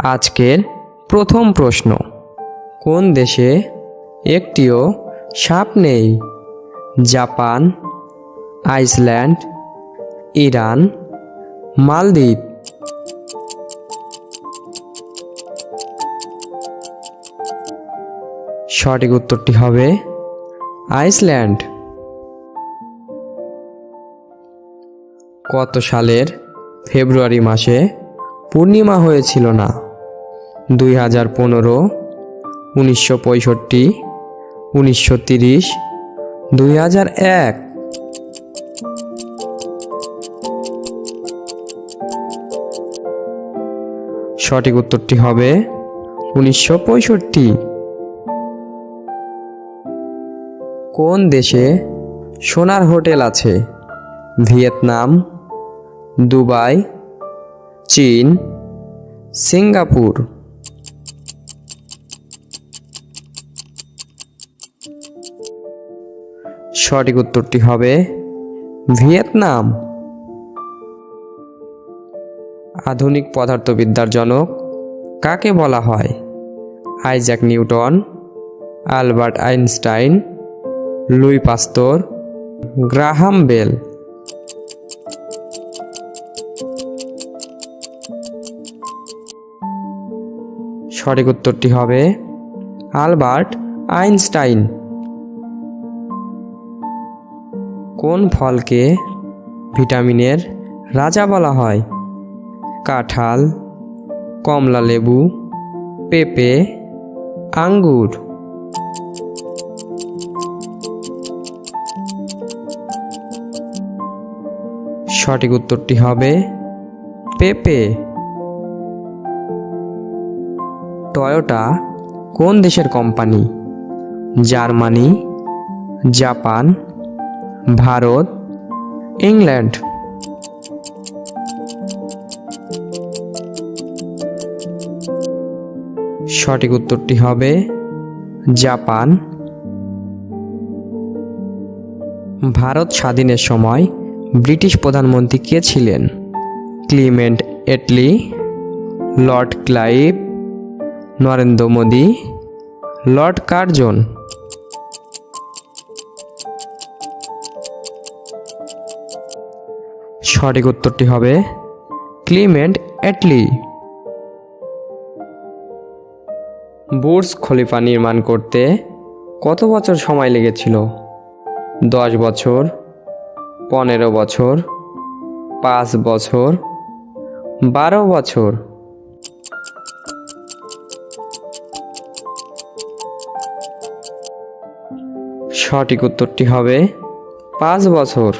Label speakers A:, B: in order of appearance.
A: আজকের প্রথম প্রশ্ন। কোন দেশে একটিও সাপ নেই? Japan, Iceland, Iran, Maldives. সঠিক উত্তরটি হবে আইসল্যান্ড। কত সালের ফেব্রুয়ারি মাসে পূর্ণিমা হয়েছিল না। দুই হাজার পনেরো, উনিশশো পঁয়ষট্টি, উনিশশো তিরিশ, দুই হাজার এক। সঠিক উত্তরটি হবে উনিশশো পঁয়ষট্টি। কোন দেশে সোনার হোটেল আছে? ভিয়েতনাম, দুবাই চীন, সিঙ্গাপুর। সঠিক উত্তরটি হবে ভিয়েতনাম। আধুনিক পদার্থবিদ্যার জনক কাকে বলা হয়? Isaac Newton, Albert Einstein, Louis Pasteur, Graham Bell. সঠিক উত্তরটি হবে আলবার্ট আইনস্টাইন। কোন ফলকে ভিটামিনের রাজা বলা হয়? কাঁঠাল, কমলা লেবু, পেঁপে, আঙ্গুর। সঠিক উত্তরটি হবে পেঁপে। টয়োটা কোন দেশের company? Germany, Japan, Bharat, England. সঠিক উত্তরটি হবে জাপান। ভারত স্বাধীনের সময় ব্রিটিশ প্রধানমন্ত্রী কে ছিলেন? Clement Attlee, Lord Clive Narendra Modi, Lord Curzon. সঠিক উত্তরটি হবে ক্লিমেন্ট এটলি। বুর্জ খলিফা নির্মাণ করতে কত বছর সময় লেগেছিল? দশ বছর, পনেরো বছর, পাঁচ বছর, বারো বছর। সঠিক উত্তরটি হবে পাঁচ বছর।